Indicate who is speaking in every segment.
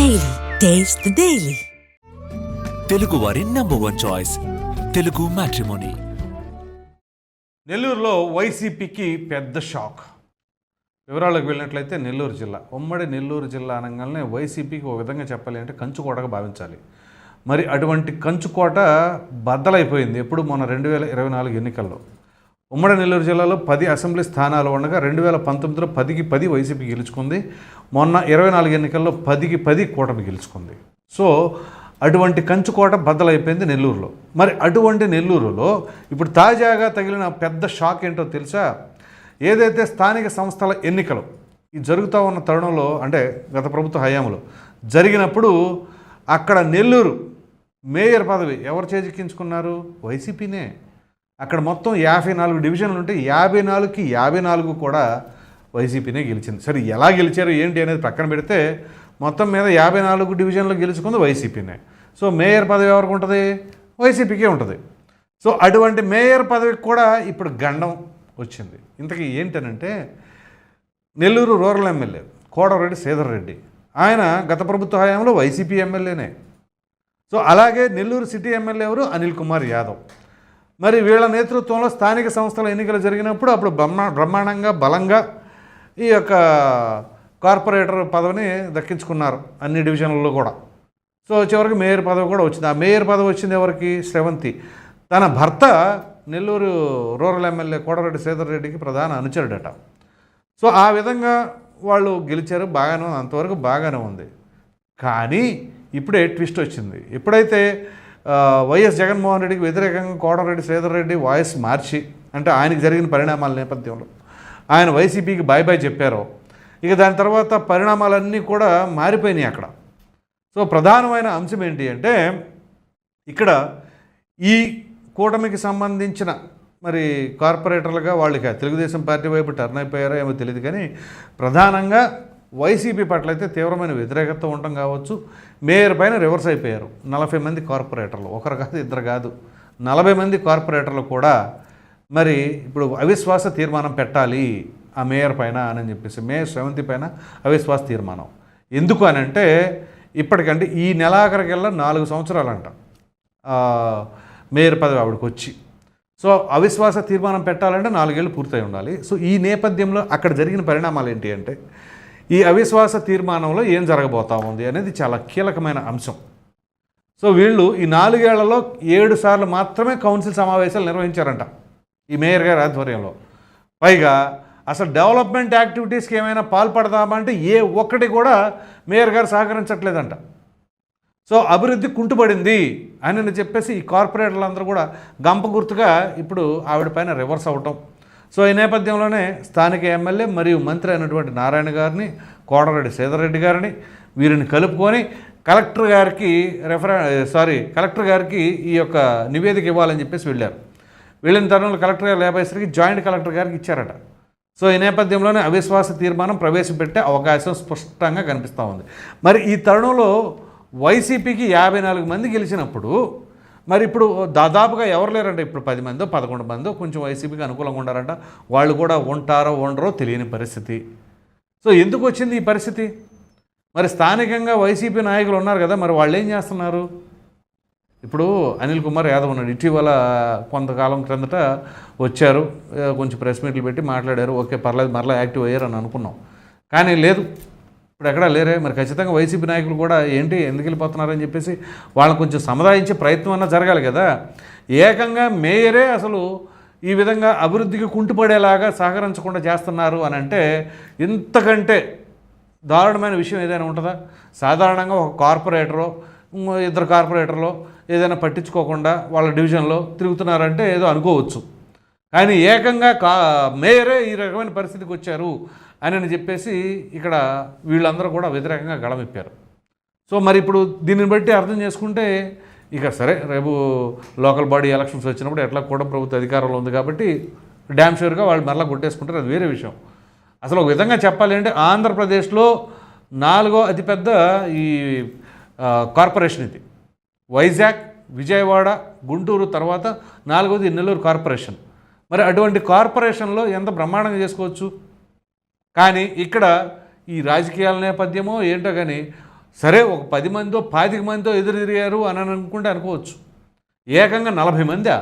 Speaker 1: Daily taste the daily
Speaker 2: Telugu వారి number one choice Telugu matrimony
Speaker 3: నెల్లూరులో వైసీపీకి పెద్ద షాక్ వివరాలకు వెళ్ళినట్లయితే నెల్లూరు జిల్లా. ఉమ్మడి నెల్లూరు జిల్లా అనగానే వైసీపీకి ఒక విధంగా చెప్పాలి అంటే కంచుకోటగా భావించాలి. మరి అటువంటి కంచుకోట బద్దలైపోయింది. ఎప్పుడు? మొన్న రెండు వేల ఇరవై నాలుగు ఎన్నికల్లో. ఉమ్మడి నెల్లూరు జిల్లాలో పది అసెంబ్లీ స్థానాలు ఉండగా రెండు వేల పంతొమ్మిదిలో పదికి పది వైసీపీ గెలుచుకుంది. మొన్న ఇరవై నాలుగు ఎన్నికల్లో పదికి పది కూటమి గెలుచుకుంది. సో అటువంటి కంచుకోట బద్దలైపోయింది నెల్లూరులో. మరి అటువంటి నెల్లూరులో ఇప్పుడు తాజాగా తగిలిన పెద్ద షాక్ ఏంటో తెలుసా? ఏదైతే స్థానిక సంస్థల ఎన్నికలు ఈ జరుగుతూ ఉన్న తరుణంలో అంటే గత ప్రభుత్వ హయాంలో జరిగినప్పుడు అక్కడ నెల్లూరు మేయర్ పదవి ఎవరు చేజిక్కించుకున్నారు? వైసీపీనే. అక్కడ మొత్తం యాభై నాలుగు డివిజన్లు ఉంటే యాభై నాలుగుకి యాభై నాలుగు కూడా వైసీపీనే గెలిచింది. సరే ఎలా గెలిచారు ఏంటి అనేది పక్కన పెడితే మొత్తం మీద యాభై నాలుగు డివిజన్లు గెలుచుకుంది వైసీపీనే. సో మేయర్ పదవి ఎవరికి ఉంటుంది? వైసీపీకే ఉంటుంది. సో అటువంటి మేయర్ పదవికి కూడా ఇప్పుడు గండం వచ్చింది. ఇంతకీ ఏంటనంటే నెల్లూరు రూరల్ ఎమ్మెల్యే కోడరెడ్డి శ్రీధర్ రెడ్డి ఆయన గత ప్రభుత్వ హయాంలో వైసీపీ ఎమ్మెల్యేనే. సో అలాగే నెల్లూరు సిటీ ఎమ్మెల్యే ఎవరు? అనిల్ కుమార్ యాదవ్. మరి వీళ్ళ నేతృత్వంలో స్థానిక సంస్థల ఎన్నికలు జరిగినప్పుడు అప్పుడు బ్రహ్మా బ్రహ్మాండంగా బలంగా ఈ యొక్క కార్పొరేటర్ పదవిని దక్కించుకున్నారు అన్ని డివిజన్లలో కూడా. సో చివరికి మేయర్ పదవి కూడా వచ్చింది. ఆ మేయర్ పదవి వచ్చింది ఎవరికి? శ్రవంతి. తన భర్త నెల్లూరు రూరల్ ఎమ్మెల్యే కోడరెడ్డి శ్రీధర్ రెడ్డికి ప్రధాన అనుచరుడట. సో ఆ విధంగా వాళ్ళు గెలిచారు. బాగానే ఉంది. అంతవరకు బాగానే ఉంది. కానీ ఇప్పుడే ట్విస్ట్ వచ్చింది. ఎప్పుడైతే వైఎస్ జగన్మోహన్ రెడ్డికి వ్యతిరేకంగా కోటరెడ్డి శ్రీధర్ రెడ్డి వాయిస్ మార్చి అంటే ఆయనకు జరిగిన పరిణామాల నేపథ్యంలో. ఆయన వైసీపీకి బాయ్ బాయ్ చెప్పారో. ఇక దాని తర్వాత పరిణామాలన్నీ కూడా మారిపోయినాయి అక్కడ. సో ప్రధానమైన అంశం ఏంటి అంటే ఇక్కడ ఈ కూటమికి సంబంధించిన మరి కార్పొరేటర్లుగా వాళ్ళకి తెలుగుదేశం పార్టీ వైపు టర్న్ అయిపోయారో ఏమో తెలియదు కానీ ప్రధానంగా వైసీపీ పట్ల అయితే తీవ్రమైన వ్యతిరేకత ఉండటం కావచ్చు. మేయర్ పైన రివర్స్ అయిపోయారు. నలభై మంది కార్పొరేటర్లు. ఒకరు కాదు ఇద్దరు కాదు. నలభై మంది కార్పొరేటర్లు కూడా మరి ఇప్పుడు అవిశ్వాస తీర్మానం పెట్టాలి ఆ మేయర్ పైన అని చెప్పేసి మేయర్ శ్రవంతి పైన అవిశ్వాస తీర్మానం. ఎందుకు అని అంటే ఇప్పటికంటే ఈ నెలాఖరికెల్లా నాలుగు సంవత్సరాలంట మేయర్ పదవి ఆవిడకి వచ్చి. సో అవిశ్వాస తీర్మానం పెట్టాలంటే నాలుగేళ్ళు పూర్తయి ఉండాలి. సో ఈ నేపథ్యంలో అక్కడ జరిగిన పరిణామాలు ఏంటి అంటే ఈ అవిశ్వాస తీర్మానంలో ఏం జరగబోతా ఉంది అనేది చాలా కీలకమైన అంశం. సో వీళ్ళు ఈ నాలుగేళ్ళలో ఏడు సార్లు మాత్రమే కౌన్సిల్ సమావేశాలు నిర్వహించారంట ఈ మేయర్ గారి ఆధ్వర్యంలో. పైగా అసలు డెవలప్మెంట్ యాక్టివిటీస్కి ఏమైనా పాల్పడదామంటే ఏ ఒక్కటి కూడా మేయర్ గారు సహకరించట్లేదంట. సో అభివృద్ధి కుంటుపడింది అని చెప్పేసి ఈ కార్పొరేటర్లందరూ కూడా గంప గుర్తుగా ఇప్పుడు ఆవిడ పైన రివర్స్ అవటం సో ఈ నేపథ్యంలోనే స్థానిక ఎమ్మెల్యే మరియు మంత్రి అయినటువంటి నారాయణ గారిని కోడరెడ్డి సీతారెడ్డి గారిని వీరిని కలుపుకొని కలెక్టర్ గారికి రెఫర సారీ కలెక్టర్ గారికి ఈ యొక్క నివేదిక ఇవ్వాలని చెప్పేసి వెళ్ళారు. వెళ్ళిన తరుణంలో కలెక్టర్ గారు లేపేసరికి జాయింట్ కలెక్టర్ గారికి ఇచ్చారట. సో ఈ నేపథ్యంలోనే అవిశ్వాస తీర్మానం ప్రవేశపెట్టే అవకాశం స్పష్టంగా కనిపిస్తూ ఉంది. మరి ఈ తరుణంలో వైసీపీకి యాభై నాలుగు మంది గెలిచినప్పుడు మరి ఇప్పుడు దాదాపుగా ఎవరు లేరంట ఇప్పుడు పది మందో పదకొండు మందో కొంచెం వైసీపీకి అనుకూలంగా ఉండారంట. వాళ్ళు కూడా ఉంటారో ఉండరో తెలియని పరిస్థితి. సో ఎందుకు వచ్చింది ఈ పరిస్థితి? మరి స్థానికంగా వైసీపీ నాయకులు ఉన్నారు కదా మరి వాళ్ళు ఏం చేస్తున్నారు? ఇప్పుడు అనిల్ కుమార్ యాదవ్ ఉన్నాడు. ఇటీవల కొంతకాలం క్రిందట వచ్చారు. కొంచెం ప్రెస్ మీట్లు పెట్టి మాట్లాడారు. ఓకే పర్లేదు మరలా యాక్టివ్ అయ్యారు అని అనుకున్నాం. కానీ లేదు. ఇప్పుడు ఎక్కడా లేరే? మరి ఖచ్చితంగా వైసీపీ నాయకులు కూడా ఏంటి ఎందుకు వెళ్ళిపోతున్నారని చెప్పేసి వాళ్ళని కొంచెం సముదాయించే ప్రయత్నం అన్నా జరగాలి కదా? ఏకంగా మేయరే అసలు ఈ విధంగా అభివృద్ధికి కుంటుపడేలాగా సహకరించకుండా చేస్తున్నారు అని అంటే ఇంతకంటే దారుణమైన విషయం ఏదైనా ఉంటుందా? సాధారణంగా ఒక కార్పొరేటరో ఇద్దరు కార్పొరేటర్లో ఏదైనా పట్టించుకోకుండా వాళ్ళ డివిజన్లో తిరుగుతున్నారంటే ఏదో అనుకోవచ్చు. కానీ ఏకంగా కా మేయరే ఈ రకమైన పరిస్థితికి వచ్చారు అని అని చెప్పేసి ఇక్కడ వీళ్ళందరూ కూడా వ్యతిరేకంగా గళమిప్పారు. సో మరి ఇప్పుడు దీనిని బట్టి అర్థం చేసుకుంటే ఇక సరే రేపు లోకల్ బాడీ ఎలక్షన్స్ వచ్చినప్పుడు ఎట్లా కూడా ప్రభుత్వ అధికారంలో ఉంది కాబట్టి డ్యామ్ షూర్గా వాళ్ళు మరలా కొట్టేసుకుంటారు అది వేరే విషయం. అసలు ఒక విధంగా చెప్పాలి అంటే ఆంధ్రప్రదేశ్లో నాలుగో అతిపెద్ద ఈ కార్పొరేషన్ ఇది. వైజాగ్ విజయవాడ గుంటూరు తర్వాత నాలుగోది నెల్లూరు కార్పొరేషన్. మరి అటువంటి కార్పొరేషన్లో ఎంత బ్రహ్మాండంగా చేసుకోవచ్చు? కానీ ఇక్కడ ఈ రాజకీయాల నేపథ్యమో ఏంటో కానీ సరే ఒక పది మందో పాతిక మందితో ఎదురుతిరిగారు అని అనుకుంటే అనుకోవచ్చు. ఏకంగా నలభై మందా?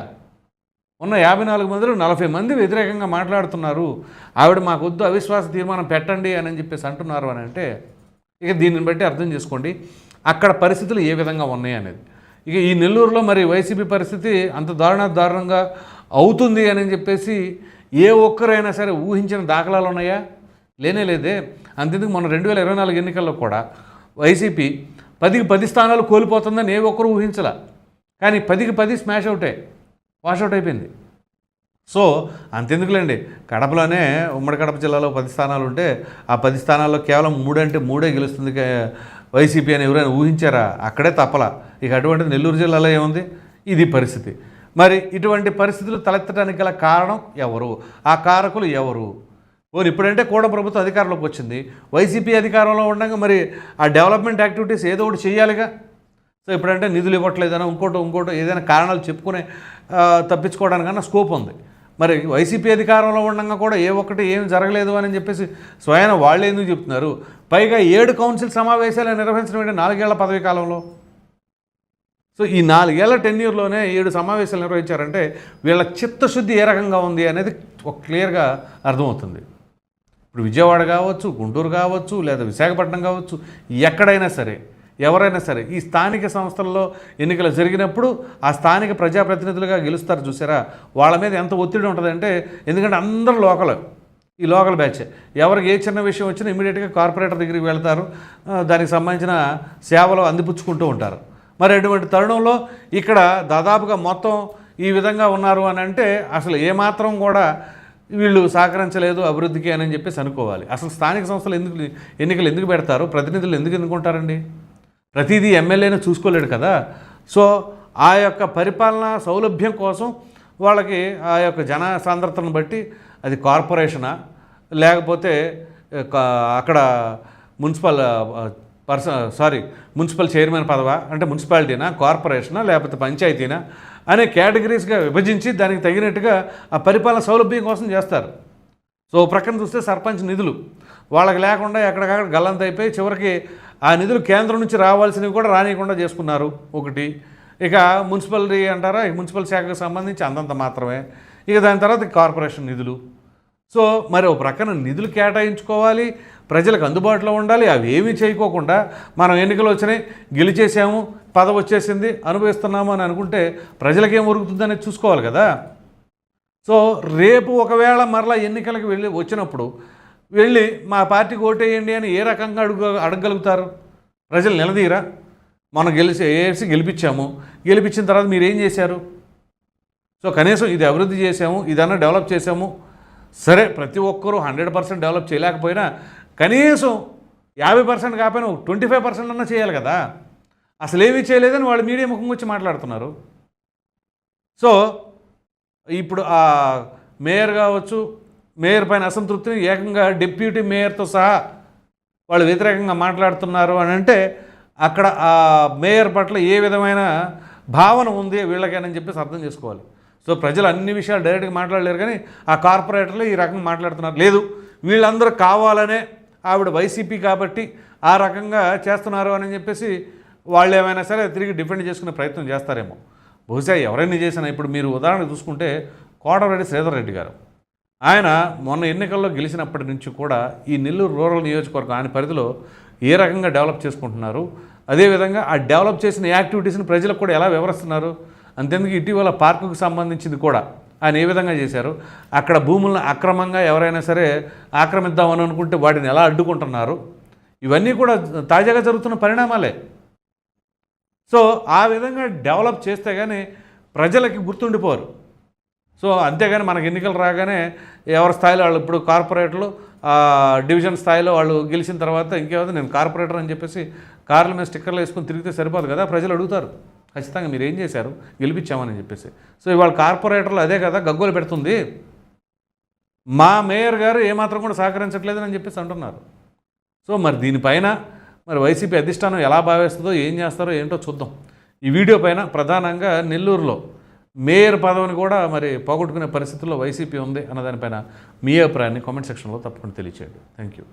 Speaker 3: ఉన్న యాభై నాలుగు మందిలో నలభై మంది వ్యతిరేకంగా మాట్లాడుతున్నారు. ఆవిడ మాకు అవిశ్వాస తీర్మానం పెట్టండి అని చెప్పేసి అంటున్నారు అని అంటే ఇక దీనిని బట్టి అర్థం చేసుకోండి. అక్కడ పరిస్థితులు ఏ విధంగా ఉన్నాయి అనేది ఇక ఈ నెల్లూరులో మరి వైసీపీ పరిస్థితి అంత దారుణ దారుణంగా అవుతుంది అని చెప్పేసి ఏ ఒక్కరైనా సరే ఊహించిన దాఖలాలు ఉన్నాయా? లేనే లేదే. అంతెందుకు మన రెండు వేల ఇరవై నాలుగు ఎన్నికల్లో కూడా వైసీపీ పదికి పది స్థానాలు కోల్పోతుందని ఏ ఒక్కరు ఊహించలా. కానీ పదికి పది స్మాష్ అవుటే వాషౌట్ అయిపోయింది. సో అంతెందుకులేండి. కడపలోనే ఉమ్మడి కడప జిల్లాలో పది స్థానాలు ఉంటే ఆ పది స్థానాల్లో కేవలం మూడంటే మూడే గెలుస్తుంది వైసీపీ అని ఎవరైనా ఊహించారా? అక్కడే తప్పలా. ఇక అటువంటి నెల్లూరు జిల్లాలో ఏముంది? ఇది పరిస్థితి. మరి ఇటువంటి పరిస్థితులు తలెత్తడానికి గల కారణం ఎవరు? ఆ కారకులు ఎవరు? పోనీ ఇప్పుడంటే కూడా ప్రభుత్వం అధికారంలోకి వచ్చింది. వైసీపీ అధికారంలో ఉండగా మరి ఆ డెవలప్మెంట్ యాక్టివిటీస్ ఏదో ఒకటి చేయాలిగా సో ఇప్పుడంటే నిధులు ఇవ్వట్లేదనో ఇంకోటి ఇంకోటి ఏదైనా కారణాలు చెప్పుకునే తప్పించుకోవడానికన్నా స్కోప్ ఉంది. మరి వైసీపీ అధికారంలో ఉండగా కూడా ఏ ఒక్కటి ఏం జరగలేదు అని చెప్పేసి స్వయం వాళ్ళే ఎందుకు చెప్తున్నారు? పైగా ఏడు కౌన్సిల్ సమావేశాలు నిర్వహించడం ఏంటి? నాలుగేళ్ళ పదవీ కాలంలో. సో ఈ నాలుగేళ్ళ టెన్యూర్లోనే ఏడు సమావేశాలు నిర్వహించారంటే వీళ్ళ చిత్తశుద్ధి ఏ రకంగా ఉంది అనేది ఒక క్లియర్గా అర్థమవుతుంది. ఇప్పుడు విజయవాడ కావచ్చు గుంటూరు కావచ్చు లేదా విశాఖపట్నం కావచ్చు ఎక్కడైనా సరే ఎవరైనా సరే ఈ స్థానిక సంస్థల్లో ఎన్నికలు జరిగినప్పుడు ఆ స్థానిక ప్రజాప్రతినిధులుగా గెలుస్తారు చూసారా? వాళ్ళ మీద ఎంత ఒత్తిడి ఉంటుందంటే ఎందుకంటే అందరూ లోకల్. ఈ లోకల్ బ్యాచ్. ఎవరికి ఏ చిన్న విషయం వచ్చినా ఇమీడియట్గా కార్పొరేటర్ దగ్గరికి వెళ్తారు. దానికి సంబంధించిన సేవలు అందిపుచ్చుకుంటూ ఉంటారు. మరి అటువంటి తరుణంలో ఇక్కడ దాదాపుగా మొత్తం ఈ విధంగా ఉన్నారు అని అంటే అసలు ఏమాత్రం కూడా వీళ్ళు సహకరించలేదు అభివృద్ధికి అని చెప్పేసి అనుకోవాలి. అసలు స్థానిక సంస్థలు ఎందుకు ఎన్నికలు ఎందుకు పెడతారు? ప్రతినిధులు ఎందుకు ఎన్నుకుంటారండి? ప్రతిదీ ఎమ్మెల్యేనే చూసుకోలేడు కదా. సో ఆ యొక్క పరిపాలన సౌలభ్యం కోసం వాళ్ళకి ఆ యొక్క జన సాంద్రతను బట్టి అది కార్పొరేషనా? లేకపోతే అక్కడ మున్సిపల్ పర్స సారీ మున్సిపల్ చైర్మన్ పదవా? అంటే మున్సిపాలిటీనా? కార్పొరేషనా? లేకపోతే పంచాయతీనా? అనే కేటగిరీస్గా విభజించి దానికి తగినట్టుగా ఆ పరిపాలన సౌలభ్యం కోసం చేస్తారు. సో ఓ ప్రక్కన చూస్తే సర్పంచ్ నిధులు. వాళ్ళకి లేకుండా ఎక్కడికక్కడ గల్లంత అయిపోయి చివరికి ఆ నిధులు కేంద్రం నుంచి రావాల్సినవి కూడా రానియకుండా చేసుకున్నారు ఒకటి. ఇక మున్సిపాలిటీ అంటారా? ఈ మున్సిపల్ శాఖకు సంబంధించి అంతంత మాత్రమే. ఇక దాని తర్వాత కార్పొరేషన్ నిధులు. సో మరి ఒక ప్రక్కన నిధులు కేటాయించుకోవాలి. ప్రజలకు అందుబాటులో ఉండాలి. అవి ఏమీ చేయకోకుండా మనం ఎన్నికలు వచ్చినాయి గెలిచేసాము పదవి వచ్చేసింది అనుభవిస్తున్నాము అని అనుకుంటే ప్రజలకేం ఉరుగుతుందనేది చూసుకోవాలి కదా. సో రేపు ఒకవేళ మరలా ఎన్నికలకు వెళ్ళి వచ్చినప్పుడు వెళ్ళి మా పార్టీకి ఓటేయండి అని ఏ రకంగా అడుగు అడగగలుగుతారు? ప్రజలు నిలదీరా మనం గెలిచి ఏసి గెలిపించాము గెలిపించిన తర్వాత మీరు ఏం చేశారు? సో కనీసం ఇది అభివృద్ధి చేసాము ఇదన్నా డెవలప్ చేసాము సరే ప్రతి ఒక్కరూ హండ్రెడ్ పర్సెంట్ డెవలప్ చేయలేకపోయినా కనీసం యాభై పర్సెంట్ కాకపోయినా ట్వంటీ ఫైవ్ పర్సెంట్ అన్నా చేయాలి కదా. అసలు ఏమీ చేయలేదని వాళ్ళు మీడియా ముఖం వచ్చి మాట్లాడుతున్నారు. సో ఇప్పుడు ఆ మేయర్ కావచ్చు మేయర్ పైన అసంతృప్తిని ఏకంగా డిప్యూటీ మేయర్తో సహా వాళ్ళు వ్యతిరేకంగా మాట్లాడుతున్నారు అని అంటే అక్కడ ఆ మేయర్ పట్ల ఏ విధమైన భావన ఉంది వీళ్ళకేనని చెప్పేసి అర్థం చేసుకోవాలి. సో ప్రజలు అన్ని విషయాలు డైరెక్ట్గా మాట్లాడలేరు కానీ ఆ కార్పొరేటర్లు ఈ రకంగా మాట్లాడుతున్నారు. లేదు వీళ్ళందరూ కావాలనే ఆవిడ వైసీపీ కాబట్టి ఆ రకంగా చేస్తున్నారు అని చెప్పేసి వాళ్ళు ఏమైనా సరే తిరిగి డిఫెండ్ చేసుకునే ప్రయత్నం చేస్తారేమో. బహుశా ఎవరైనా చేసినా ఇప్పుడు మీరు ఉదాహరణ చూసుకుంటే కోటరెడ్డి శ్రీధర్ రెడ్డి గారు. ఆయన మొన్న ఎన్నికల్లో గెలిచినప్పటి నుంచి కూడా ఈ నెల్లూరు రూరల్ నియోజకవర్గం ఆయన పరిధిలో ఏ రకంగా డెవలప్ చేసుకుంటున్నారు? అదేవిధంగా ఆ డెవలప్ చేసిన యాక్టివిటీస్ని ప్రజలకు కూడా ఎలా వివరిస్తున్నారు? అంతేందుకు ఇటీవల పార్కుకు సంబంధించింది కూడా ఆయన ఏ విధంగా చేశారు? అక్కడ భూములను అక్రమంగా ఎవరైనా సరే ఆక్రమిద్దామని అనుకుంటే వాటిని ఎలా అడ్డుకుంటున్నారు? ఇవన్నీ కూడా తాజాగా జరుగుతున్న పరిణామాలే. సో ఆ విధంగా డెవలప్ చేస్తే కానీ ప్రజలకి గుర్తుండిపోరు. సో అంతేగాని మనకి ఎన్నికలు రాగానే ఎవరి స్థాయిలో వాళ్ళు ఇప్పుడు కార్పొరేటర్లు డివిజన్ స్థాయిలో వాళ్ళు గెలిచిన తర్వాత ఇంకేమైతే నేను కార్పొరేటర్ అని చెప్పేసి కార్ల మీద స్టిక్కర్లు వేసుకొని తిరిగితే సరిపోదు కదా? ప్రజలు అడుగుతారు. ఖచ్చితంగా మీరు ఏం చేశారు? గెలిపించామని చెప్పేసి. సో ఇవాళ కార్పొరేటర్లు అదే కదా గగ్గోలు పెడుతుంది. మా మేయర్ గారు ఏమాత్రం కూడా సహకరించట్లేదని చెప్పేసి అంటున్నారు. సో మరి దీనిపైన మరి వైసీపీ అధిష్టానం ఎలా భావిస్తుందో ఏం చేస్తారో ఏంటో చూద్దాం. ఈ వీడియో పైన ప్రధానంగా నెల్లూరులో మేయర్ పదవిని కూడా మరి పోగొట్టుకునే పరిస్థితుల్లో వైసీపీ ఉంది అన్న దానిపైన మీ అభిప్రాయాన్ని కామెంట్ సెక్షన్లో తప్పకుండా తెలియచేయండి. Thank you